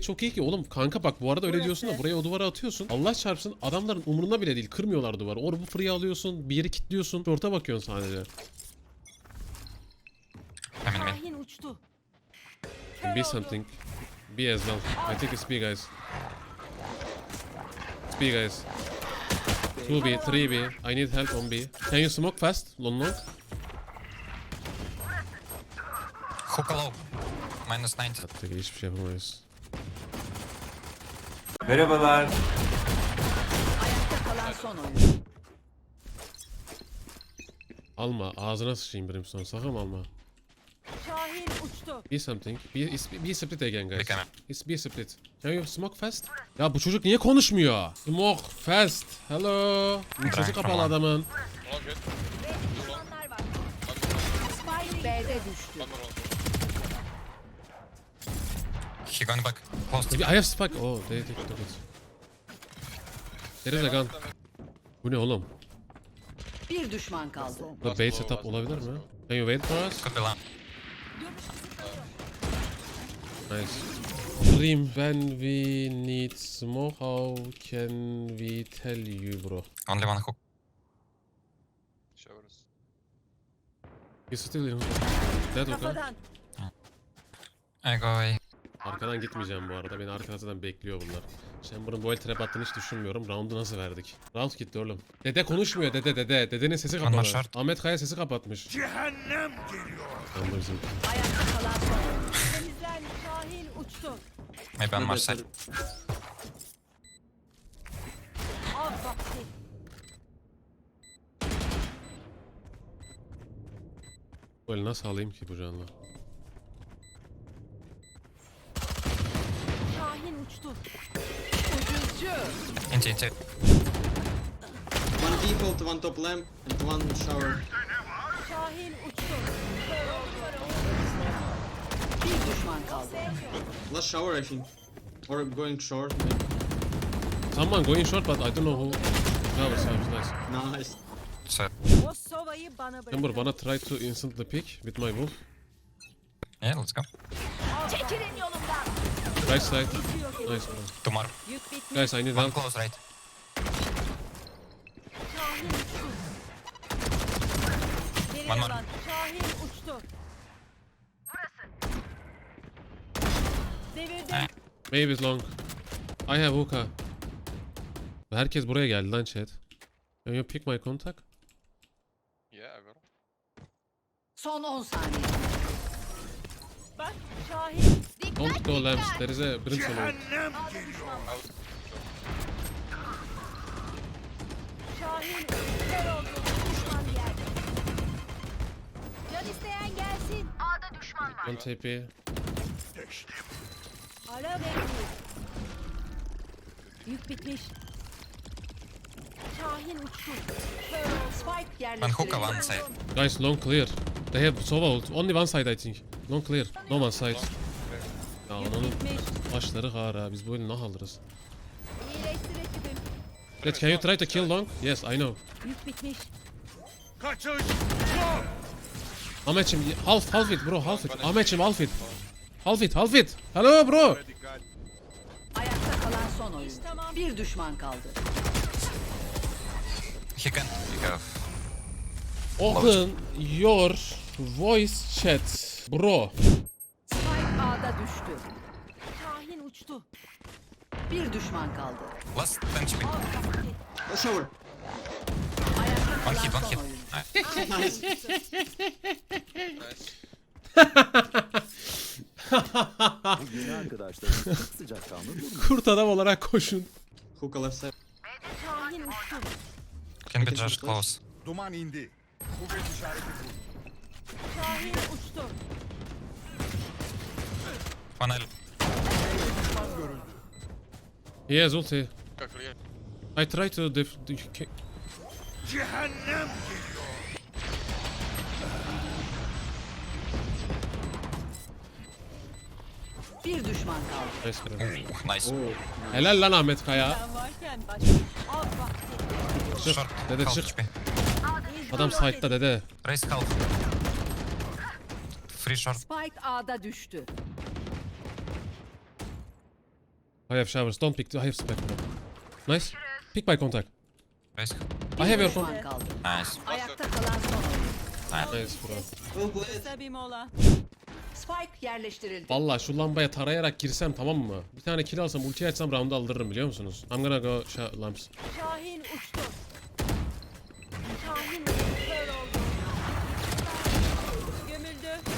Çok iyi ki oğlum kanka bak bu arada öyle diyorsun da buraya o duvara atıyorsun. Allah çarpsın adamların umurunda bile değil kırmıyorlar duvarı. Orbu free alıyorsun bir yeri kilitliyorsun. Short'a bakıyorsun sadece. I'm in mid. Şahin uçtu. Be something. B as well. I think it's B guys. It's B guys. 2B, 3B. I need help on B. Can you smoke fast? Long long? Hook low. Minus 90. Peki hiçbir şey yapamayız. Merhabalar. Ayakta kalan son oyun. Alma ağzına sıçayım Brimstone sakın alma. Şahin uçtu. Be something. Be, it's- be split again guys. It's be split. Can you smoke fast? Ya bu çocuk niye konuşmuyor? Smoke fast. Hello. Sesi kapalı adamın. B'de düştü. He going back. To I have spike. Oh, they they took it. There is a gun. Bu ne oğlum? Bir düşman kaldı. Bu bait setup olabilir mi? Can you wait for us? Could be long. Nice. Dream, when we need smoke, how can we tell you bro? Only one hook. He's still in. Dead okay. Kafadan. I go away. Arkadan gitmeyeceğim bu arada. Beni arkada zaten bekliyor bunlar. Chamber'ın bu el trap attığını hiç düşünmüyorum. Round'u nasıl verdik? Round gitti oğlum. Dede konuşmuyor dede dede. Dedenin sesi kapalı. short. Ahmet Kaya sesi kapatmış. Cehennem geliyor. bizim. Ayakta kalan son. Şahin uçtu. Side. Av vakti. Bu eli nasıl alayım ki bu canlı? Şahin uçtu. Ucuzcu. Into, into. One default, one top lamp, and one shower. Şahin uçtu. Bir düşman kaldı. Last shower, I think. Or going short. maybe. Someone going short but I don't know who. Bravo, nice, nice. Nice. So, O sovayı bana bırak. Chamber bana try to instantly pick with my wolf. yeah, let's go. Çekilin yolumdan. Right side. Nice bro. Tomorrow. Guys I need One help. close right. Geri One more. yalan. Şahin uçtu. Devirdim. Maybe it's long. I have hookah. Herkes buraya geldi lan chat. Can you pick my contact? Yeah, I. Son 10 saniye. Bak Şahin. Don't go lamps. There is a brimstone. Şahin kör oldu. Düşman yerde. Can isteyen gelsin. A'da düşman var. One TP. Ara bekliyor. Yük bitmiş. Şahin uçtu. Kör oldu. Spike One hook yerleştirildi. on one side. Guys long clear. They have Sova ult. Only one side I think. Long clear. No one side. Ya ananın bitmiş. başları kar ha. Biz bu oyunu nah alırız. Let can you try to kill long? Yes I know. Yük bitmiş. Ahmetçim half half it bro half it. Ahmetçim half it. Half it half it. Hello bro. Ayakta kalan son oyun. Bir düşman kaldı. Can. You go. Open your voice chat bro. Bir düşman kaldı. Last 10 HP. Oh, shower. Ayakta One kalan hit, one son hit. oyun. Nice. Yeni arkadaşlarımız çok sıcakkanlı durmuyor. Kurt adam olarak koşun. Hookah left side. Can be just close. Duman indi. Şahin uçtu. One L. He has ulti. I try to def... Bir düşman kaldı. Nice. Ooh, nice. Helal lan Ahmet Kaya. Sen varken başka. Av vakti. Çık. Short. Dede çık. Adam side'da dede. Raise half. Free short. Spike A'da düştü. I have showers. Don't pick. I have spec. Nice. Pick by contact. Raise. I have your kaldı. Nice. Ayakta kalan son oyuncu. Nice bro. Well played. Kısa bir mola. Spike yerleştirildi. Valla şu lambaya tarayarak girsem tamam mı? Bir tane kill alsam ulti açsam round'u aldırırım biliyor musunuz? I'm gonna go sha- lamps. Şahin uçtu. Şahin uçtu. Kör oldu. Gömüldü.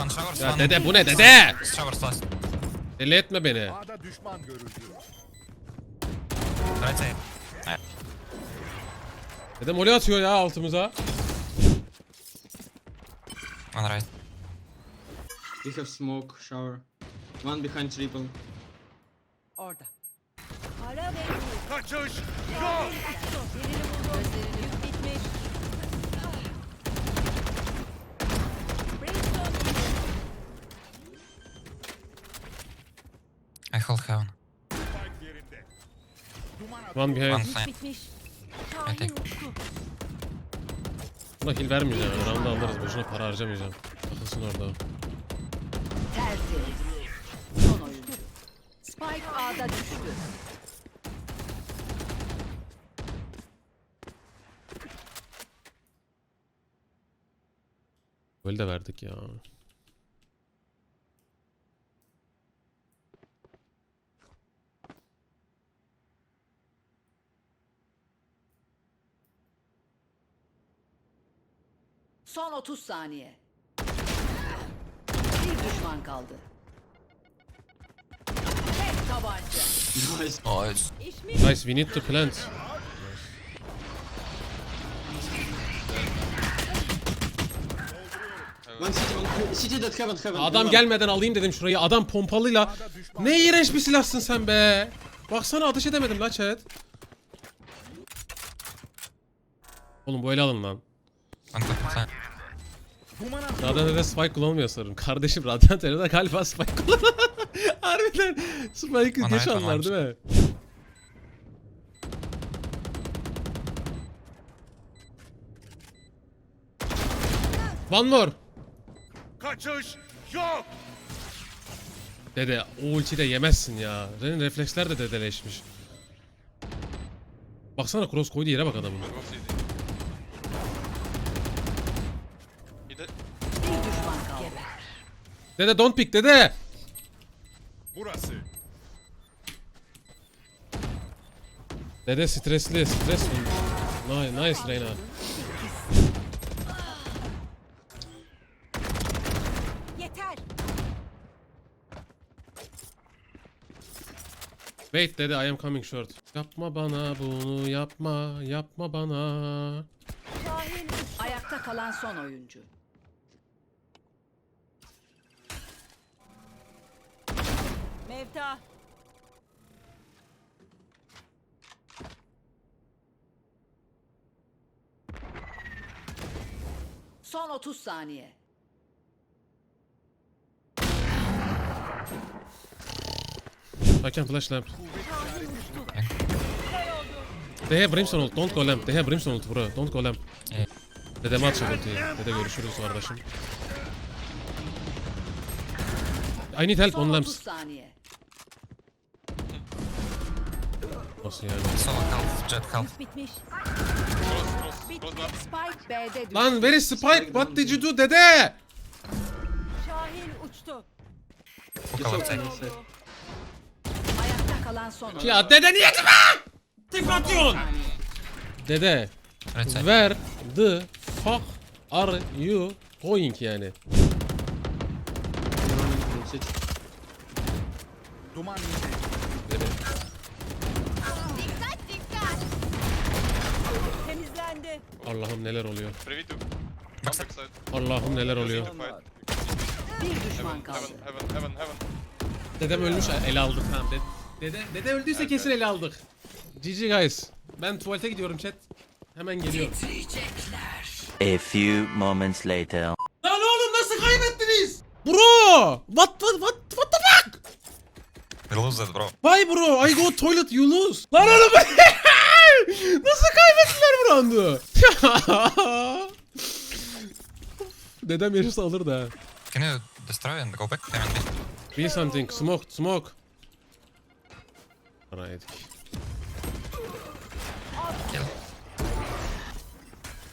One showers, Ya one. dede bu ne dede? Showers last. Deli etme beni. A'da düşman görüldü. Right side. Yeah. Dede moli atıyor ya altımıza. One right. We have smoke, shower. One behind triple. Orada. Kaçış yok. Gözlerini yük bitmiş. Brimstone I hold heaven. One behind. One flank. bitmiş. Şahin uçtu. Buna heal vermeyeceğim. ya, Round'u alırız. Boşuna para harcamayacağım. Takılsın orada. Tertemiz. Son oyuncu. Spike A'da düştü. Böyle de verdik ya. Son 30 saniye. Bir düşman kaldı. Tek tabanca. Nice. Nice. Nice we need to plant. One city, one city that heaven, heaven. Adam gelmeden alayım dedim şurayı. Adam pompalıyla. Ne iğrenç bir silahsın sen be. Baksana ateş edemedim la chat. Oğlum bu ele alın lan. Duman at. Radyant'da spike kullanmıyor sanırım. Kardeşim Radyant'da galiba spike kullanıyor. Harbiden spike'ı geç ait anlar değil mi? One more. Kaçış yok. Dede o ulti de yemezsin ya. Senin refleksler de dedeleşmiş. Baksana cross koyduğu yere bak adamın. Go CD. He did. Bir düşman kaldı. Dede don't pick dede. Burası. Dede stresli stres. Nice, nice Reyna. Yeter. Wait dede I am coming short. Yapma bana bunu yapma yapma bana. Şahin. Ayakta kalan son oyuncu. Mevta. Son 30 saniye. I can flash lamp. They have brimstone ult. Don't go lamp. They have brimstone ult bro. Don't go lamp. Yeah. Dedeme atacak ultiyi. Dede görüşürüz kardeşim. I need help Son on 30 lamps. saniye. Nasıl yani? Solo health, jet health. Bitmiş. Spike B'de düştü. Lan is Spike? What did you do dede? Şahin uçtu. Nice. Ayakta kalan son oyuncu. Ya dede niye etme? Tek atıyorsun. Dede side. where the fuck are you going yani? Duman indi. Allah'ım neler oluyor. 3v2. One backside. Allah'ım neler oluyor. Bir düşman kaldı. Heaven, heaven, heaven, heaven. Dedem ölmüş ele aldık tamam. Dede, dede, dede öldüyse kesin ele aldık. GG guys. Ben tuvalete gidiyorum chat. Hemen geliyorum. A few moments later. Lan oğlum nasıl kaybettiniz? Bro! What what what what the fuck? We lose it bro. Why bro? I go toilet you lose. Lan oğlum Nasıl kaybettiler bu roundu? Dedem yaşasa alır da. Can you destroy and go back? Feel something. Smoke, smoke. Para yedik.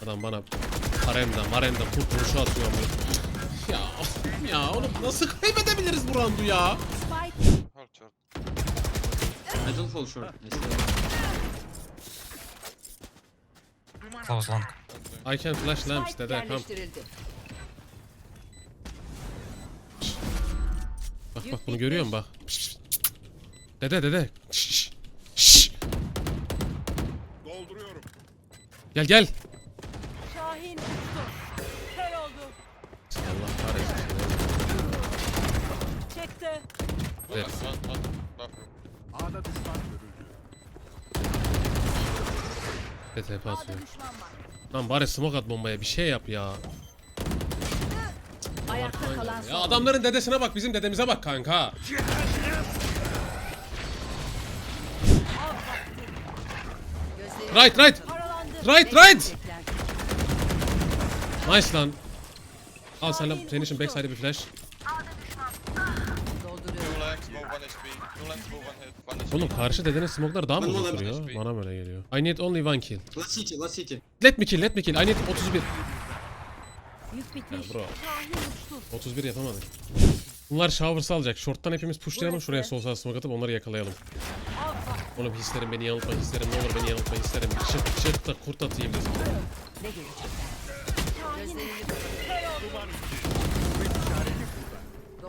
Adam bana haremden, haremden kurtuluşu atıyor mu? Ya, ya oğlum nasıl kaybedebiliriz bu roundu ya? Spike short. I don't fall short. I still... Close long. I can flash lamps Spike dede come. yerleştirildi. Bak bak bunu görüyor musun bak. Pişt, pişt. Dede dede. Şşş. Şşş. Dolduruyorum. Gel gel. Şahin uçtu. Kör oldu. Allah kahretsin. Çekti. Evet. A'da düşman görüldü. A'da atıyor. Lan bari smoke at bombaya bir şey yap ya. Ayakta kalan son. Ya adamların dedesine bak bizim dedemize bak kanka. Right right. Right, right. Nice lan. Al sen senin için backside'e bir flash. Dolduruyor. Two legs, move one HP. Two legs, move one hit. One HP. Oğlum karşı dedenin smoke'lar daha mı uzun bir- Bana böyle geliyor. I need only one kill. Last city, last city. Let me kill, let me kill. I need 31. Yük bitmiş. Ya bro. Şahin uçtu. 31 yapamadık. Bunlar shower'sı alacak. Short'tan hepimiz pushlayalım şuraya sol sağ smoke atıp onları yakalayalım. Oğlum hislerim beni yanıltma hislerim ne olur beni yanıltma hislerim. Çıt çıt da kurt atayım dedim. Ne görecekler? Gözlerini kör oldu.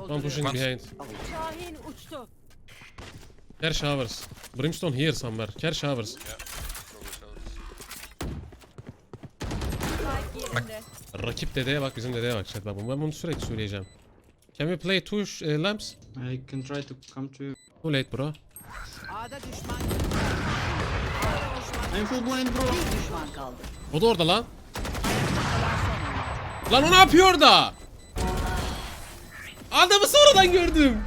One pushing behind. Şahin uçtu. Care showers. Brimstone here somewhere. Care showers. Spike yerinde. Rakip dedeye bak bizim dedeye bak chat bak ben bunu sürekli söyleyeceğim. Can we play two eh, lamps? I can try to come to you. Too late bro. A'da düşman görüldü. A'da düşman. I'm full blind bro. Bir düşman kaldı. O da orada lan. Lan o ne yapıyor orada? Adamı sonradan gördüm.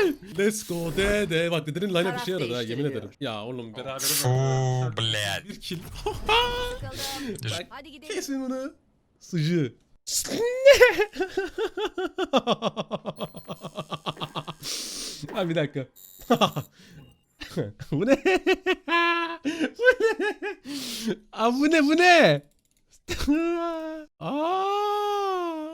Let's go dede. Bak dedenin line bir şey yaradı ha yemin ederim. Ya oğlum beraber. Fuuu bled. Bir kill. Bak kesin bunu. Sıcı. ha bir dakika. bu ne? bu ne? Aa, bu ne bu ne? Aa!